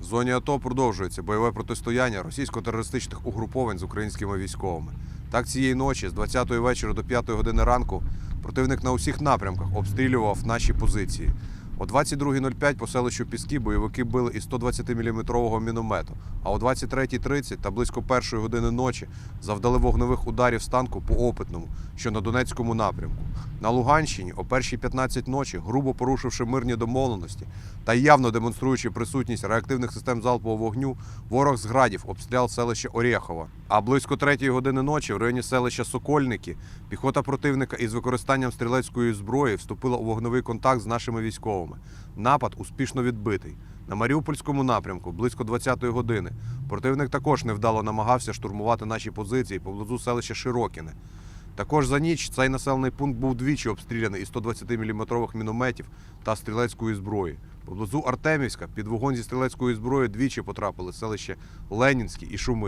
В зоні АТО продовжується бойове протистояння російсько-терористичних угруповань з українськими військовими. Так цієї ночі, з 20-ї вечора до 5-ї години ранку, противник на усіх напрямках обстрілював наші позиції. О 22.05 по селищу Піски бойовики били із 120-мм міномету, а о 23.30 та близько першої години ночі завдали вогневих ударів з танку по опитному, що на Донецькому напрямку. На Луганщині о першій 15 ночі, грубо порушивши мирні домовленості та явно демонструючи присутність реактивних систем залпового вогню, ворог з градів обстріляв селище Орєхова. А близько третьої години ночі в районі селища Сокольники піхота противника із використанням стрілецької зброї вступила у вогневий контакт з нашими військовими. Напад успішно відбитий. На Маріупольському напрямку близько 20-ї години противник також невдало намагався штурмувати наші позиції поблизу селища Широкіне. Також за ніч цей населений пункт був двічі обстріляний із 120-мм мінометів та стрілецької зброї. Поблизу Артемівська під вогонь зі стрілецької зброї двічі потрапили селище Ленінське і Шуми.